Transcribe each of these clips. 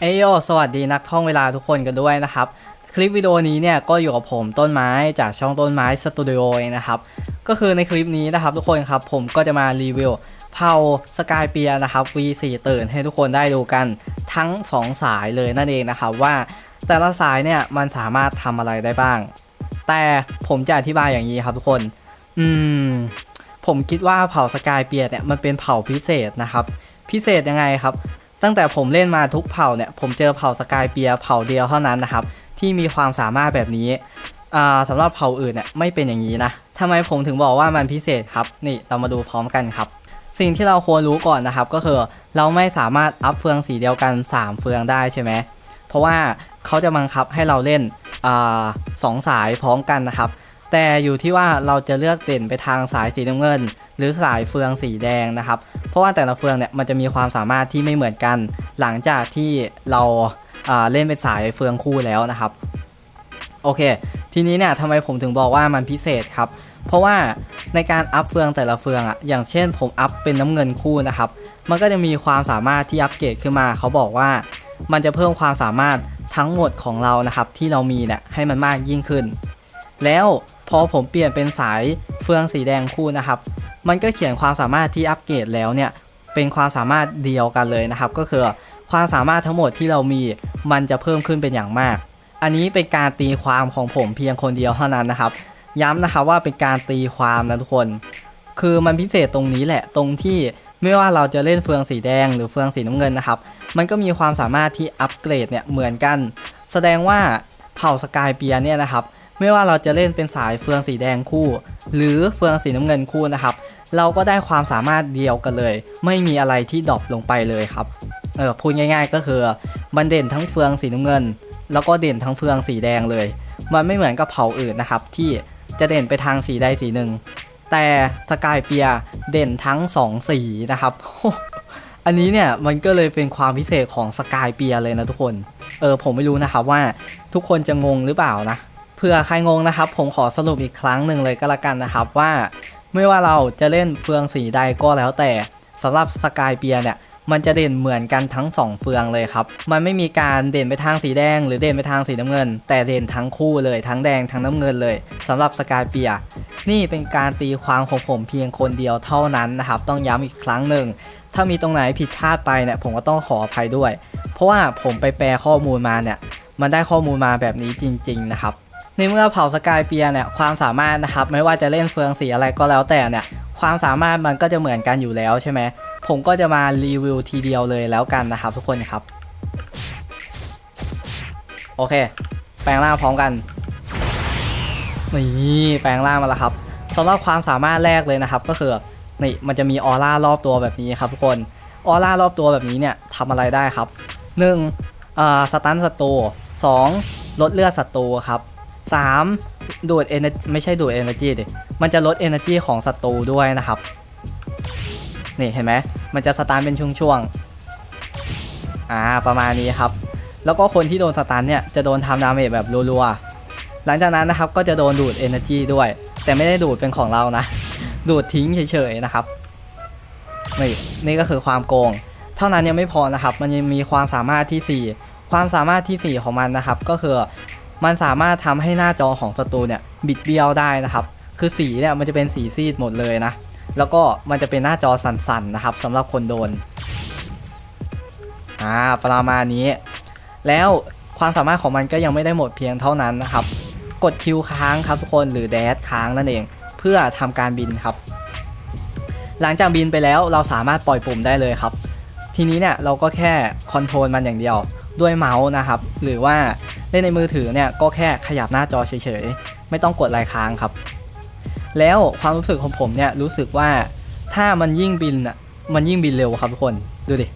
เอโยสวัสดีนักท่องเวลาทุกคนกันด้วยนะครับ คลิปวิดีโอนี้เนี่ยก็อยู่กับผมต้นไม้จากช่องต้นไม้สตูดิโอเองนะครับ ก็คือในคลิปนี้นะครับทุกคนครับผมก็จะมารีวิวเผาสกายเปียนะครับ V4 ตื่นให้ทุกคนได้ดูกันทั้ง 2 สายเลยนั่นเองนะครับว่าแต่ละสายเนี่ยมันสามารถทำอะไรได้บ้าง แต่ผมจะอธิบายอย่างนี้ครับทุกคน อืม ผมคิดว่าเผาสกายเปียเนี่ยมันเป็นเผาพิเศษนะครับ พิเศษยังไงครับ ตั้งแต่ผมเล่นมาทุกเผ่าเนี่ยผมเจอเผ่าสกายเปียเผ่าเดียวเท่านั้นนะครับ ที่มีความสามารถแบบนี้อ่าสำหรับเผ่าอื่นเนี่ยไม่เป็นอย่างนี้นะทำไมผมถึงบอกว่ามันพิเศษครับนี่เรามาดูพร้อมกันครับ สิ่งที่เราควรรู้ก่อนนะครับ ก็คือเราไม่สามารถอัพเฟืองสีเดียวกัน 3 เฟืองได้ใช่ไหมเพราะว่าเขาจะบังคับให้เราเล่นอสองสายพร้อมกันนะครับ แต่อยู่ที่ว่าเราจะเลือกเด่นไปทางสายสีน้ำเงิน หรือสายเฟืองสีแดงนะครับ ราะว่าแต่ละเฟืองเนี่ยมันจะมีความสามารถที่ไม่เหมือนกัน หลังจากที่เราอ่าเล่นเป็นสายเฟืองคู่แล้วนะครับ โอเค ทีนี้เนี่ยทำไมผมถึงบอกว่ามันพิเศษครับ เพราะว่าในการอัพเฟืองแต่ละเฟืองอะอย่างเช่นผมอัพเป็นน้ำเงินคู่นะครับ มันก็จะมีความสามารถที่อัปเกรดขึ้นมา เขาบอกว่ามันจะเพิ่มความสามารถทั้งหมดของเรานะครับที่เรามีเนี่ยให้มันมากยิ่งขึ้น แล้วพอผมเปลี่ยนเป็นสายเฟืองสีแดงคู่นะครับ มันก็เขียนความสามารถที่อัปเกรดแล้วเนี่ยเป็นความสามารถเดียวกันเลยนะครับ ก็คือความสามารถทั้งหมดที่เรามีมันจะเพิ่มขึ้นเป็นอย่างมาก อันนี้เป็นการตีความของผมเพียงคนเดียวเท่านั้นนะครับ ย้ำนะครับว่าเป็นการตีความนะทุกคน คือมันพิเศษตรงนี้แหละตรงที่ไม่ว่าเราจะเล่นเฟืองสีแดงหรือเฟืองสีน้ำเงินนะครับ มันก็มีความสามารถที่อัปเกรดเนี่ยเหมือนกัน แสดงว่าเผ่าสกายเปียเนี่ยนะครับ ไม่ว่าเราจะเล่นเป็นสายเฟืองสีแดงคู่ หรือเฟืองสีน้ำเงินคู่นะครับ เราก็ได้ความสามารถเดียวกันเลย ไม่มีอะไรที่ดรอปลงไปเลยครับเออพูดง่าย ๆ ก็คือมันเด่นทั้งเฟืองสีน้ำเงิน แล้วก็เด่นทั้งเฟืองสีแดงเลย มันไม่เหมือนกับเผ่าอื่นนะครับ ที่จะเด่นไปทางสีใดสีหนึ่ง แต่สกายเปียเด่นทั้งสองสีนะครับ อันนี้เนี่ยมันก็เลยเป็นความพิเศษของสกายเปียเลยนะทุกคน เออผมไม่รู้นะครับว่าทุกคนจะงงหรือเปล่านะเผื่อใครงงนะครับ ผมขอสรุปอีกครั้งหนึ่งเลยก็แล้วกันนะครับว่า ไม่ว่าเราจะเล่นเฟืองสีใดก็แล้วแต่สำหรับสกายเปียเนี่ยมันจะเด่นเหมือนกันทั้ง 2 เฟืองเลยครับ มันไม่มีการเด่นไปทางสีแดง หรือเด่นไปทางสีน้ำเงิน แต่เด่นทั้งคู่เลยทั้งแดงทั้งน้ำเงินเลยสำหรับสกายเปีย นี่เป็นการตีความของผมเพียงคนเดียวเท่านั้นนะครับ ต้องย้ำอีกครั้งหนึ่ง ถ้ามีตรงไหนผิดพลาดไปเนี่ยผมก็ต้องขออภัยด้วย เพราะว่าผมไปแปลข้อมูลมาเนี่ย มันได้ข้อมูลมาแบบนี้จริง ๆ นะครับ ในเมื่อเผาสกายเปียเนี่ยความสามารถนะครับไม่ว่าจะเล่นเฟืองสีอะไรก็แล้วแต่เนี่ยความสามารถมันก็จะเหมือนกันอยู่แล้วใช่ไหมผมก็จะมารีวิวทีเดียวเลยแล้วกันนะครับ ทุกคนครับ โอเค แปลงร่างพร้อมกันนี่แปลงร่างมาแล้วครับสำหรับความสามารถแรกเลยนะครับ ก็คือนี่มันจะมีออร่ารอบตัวแบบนี้ครับทุกคนออร่ารอบตัวแบบนี้เนี่ยทำอะไรได้ครับ1อ่าสตันศัตรู2ลดเลือดศัตรูครับ 3ดูดเอเนไม่ใช่ดูดเอเนจีดิมันจะลดเอเนจีของศัตรูด้วยนะครับ นี่เห็นไหมมันจะสตาร์เป็นช่วงๆอ่าประมาณนี้ครับ แล้วก็คนที่โดนสตาร์เนี่ยจะโดนทำดาเมจแบบรัวๆหลังจากนั้นนะครับก็จะโดนดูดเอเนจีด้วย แต่ไม่ได้ดูดเป็นของเรานะ ดูดทิ้งเฉยๆนะครับนี่นี่ก็คือความโกง เท่านั้นยังไม่พอนะครับ มันยังมีความสามารถที่ 4 ความสามารถทีสี่4 ของมันนะครับ ก็คือ มันสามารถทำให้หน้าจอของศัตรูเนี่ยบิดเบี้ยวได้นะครับ คือสีเนี่ยมันจะเป็นสีซีดหมดเลยนะ แล้วก็มันจะเป็นหน้าจอสั่นๆนะครับสำหรับคนโดน อ่าประมาณนี้ แล้วความสามารถของมันก็ยังไม่ได้หมดเพียงเท่านั้นนะครับ กดคิวค้างครับทุกคนหรือแดชค้างนั่นเอง เพื่อทำการบินครับ หลังจากบินไปแล้วเราสามารถปล่อยปุ่มได้เลยครับ ทีนี้เนี่ยเราก็แค่คอนโทรลมันอย่างเดียว ด้วยเมาส์นะครับ หรือว่าเล่นในมือถือเนี่ยก็แค่ขยับหน้าจอเฉยๆ ไม่ต้องกดลายค้างครับ แล้วความรู้สึกของผมเนี่ยรู้สึกว่าถ้ามันยิ่งบินอะมันยิ่งบินเร็วครับทุกคนดูดิ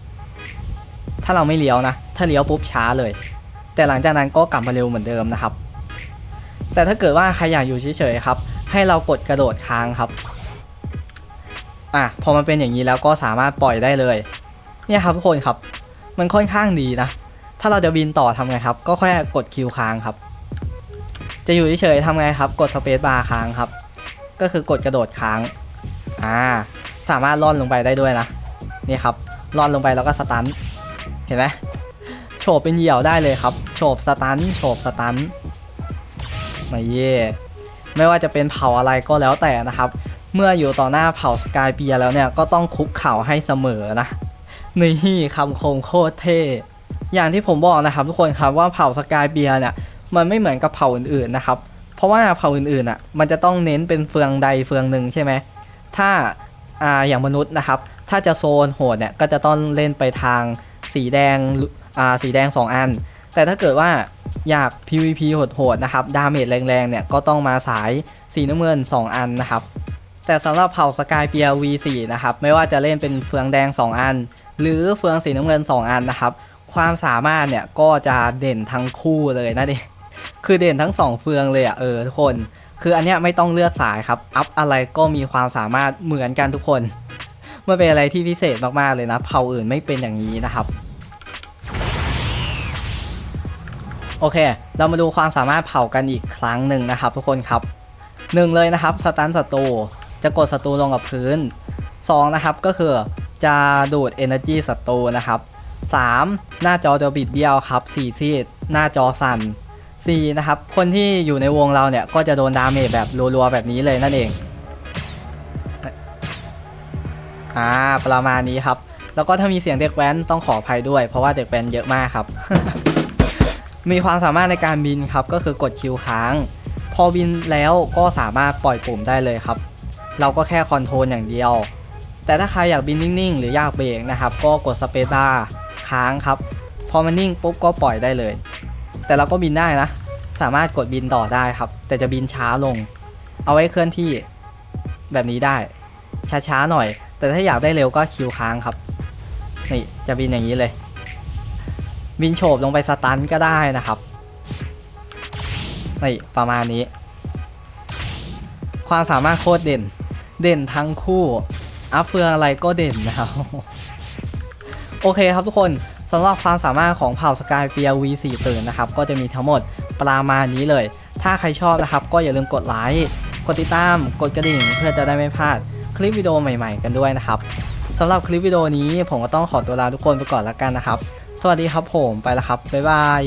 ถ้าเราไม่เลี้ยวนะ ถ้าเลี้ยวปุ๊บช้าเลย แต่หลังจากนั้นก็กลับมาเร็วเหมือนเดิมนะครับ แต่ถ้าเกิดว่าใครอยากอยู่เฉยๆครับ ให้เรากดกระโดดค้างครับอะพอมันเป็นอย่างนี้แล้วก็สามารถปล่อยได้เลย เนี่ยครับทุกคนครับ มันค่อนข้างดีนะ ถ้าเราจะบินต่อทำไงครับ ก็แค่กดคิวค้างครับ จะอยู่เฉยๆทำไงครับ กดสเปซบาร์ค้างครับ ก็คือกดกระโดดค้าง อ่า สามารถล่อนลงไปได้ด้วยนะ นี่ครับ ล่อนลงไปแล้วก็สตัน เห็นไหมโฉบเป็นเหยี่ยวได้เลยครับ โฉบสตัน โฉบสตันนี่เย่ไม่ว่าจะเป็นเผ่าอะไรก็แล้วแต่นะครับ เมื่ออยู่ต่อหน้าเผ่าสกายเปียแล้วเนี่ย ก็ต้องคุกเข่าให้เสมอนะ นี่คำคมโคตรเท่ อย่างที่ผมบอกนะครับ ทุกคนครับว่าเผ่าสกายเบียร์เนี่ยมันไม่เหมือนกับเผ่าอื่นๆนะครับ เพราะว่าเผ่าอื่นๆอะมันจะต้องเน้นเป็นเฟืองใดเฟืองหนึ่งใช่ไหมถ้าอ่าอย่างมนุษย์นะครับ ถ้าจะโซนโหดเนี่ยก็จะต้องเล่นไปทางสีแดงอ่าสีแดง 2 อัน แต่ถ้าเกิดว่าอยาก PVP โหดๆนะครับ ดาเมจแรงๆเนี่ยก็ต้องมาสายสีน้ำเงิน 2 อันนะครับ แต่สำหรับเผ่าสกายเปีย V4 นะครับ ไม่ว่าจะเล่นเป็นเฟืองแดง 2 อัน หรือเฟืองสีน้ำเงิน 2 อันนะครับ ความสามารถเนี่ยก็จะเด่นทั้งคู่เลยนะดิคือเด่นทั้งสองเฟืองเลยอะเออทุกคน คืออันเนี้ยไม่ต้องเลือกสายครับ อัพอะไรก็มีความสามารถเหมือนกันทุกคนมันเป็นอะไรที่พิเศษมากๆเลยนะเผ่าอื่นไม่เป็นอย่างนี้นะครับ โอเค เรามาดูความสามารถเผากันอีกครั้งหนึ่งนะครับ ทุกคนครับหนึ่งเลยนะครับสตันศัตรูจะกดศัตรูลงกับพื้นสองนะครับก็คือจะดูด Energy ศัตรูนะครับ 3. หน้าจอจะบิดเบี้ยวครับ4ซีดหน้าจอสั่น 4. นะครับ คนที่อยู่ในวงเราเนี่ย ก็จะโดนดาเมจแบบรัวๆแบบนี้เลยนั่นเองอ่าประมาณนี้ครับ แล้วก็ถ้ามีเสียงเด็กแว้นต้องขออภัยด้วย เพราะว่าเด็กแว้นเยอะมากครับ มีความสามารถในการบินครับ ก็คือกดคิวค้าง พอบินแล้วก็สามารถปล่อยปุ่มได้เลยครับ เราก็แค่คอนโทรลอย่างเดียว แต่ถ้าใครอยากบินนิ่งๆ หรืออยากเบรกนะครับ ก็กดสเปซบาร์ ค้างครับ พอมันนิ่งปุ๊บก็ปล่อยได้เลย แต่เราก็บินได้นะ สามารถกดบินต่อได้ครับ แต่จะบินช้าลง เอาไว้เคลื่อนที่แบบนี้ได้ ช้าๆหน่อย แต่ถ้าอยากได้เร็วก็คิวค้างครับ นี่จะบินอย่างนี้เลย บินโฉบลงไปสตันก็ได้นะครับ นี่ประมาณนี้ ความสามารถโคตรเด่น เด่นทั้งคู่ อัพเฟืองอะไรก็เด่นนะครับ โอเคครับทุกคนสำหรับความสามารถของเผ่าสกายเปีย V4 ตื่นนะครับ ก็จะมีทั้งหมดประมาณนี้เลย ถ้าใครชอบนะครับ ก็อย่าลืมกดไลค์กดติดตามกดกระดิ่ง เพื่อจะได้ไม่พลาดคลิปวิดีโอใหม่ๆ กันด้วยนะครับสำหรับคลิปวิดีโอนี้ผมก็ต้องขอตัวลาทุกคนไปก่อนแล้วกันนะครับ สวัสดีครับผมไปแล้วครับบ๊ายบาย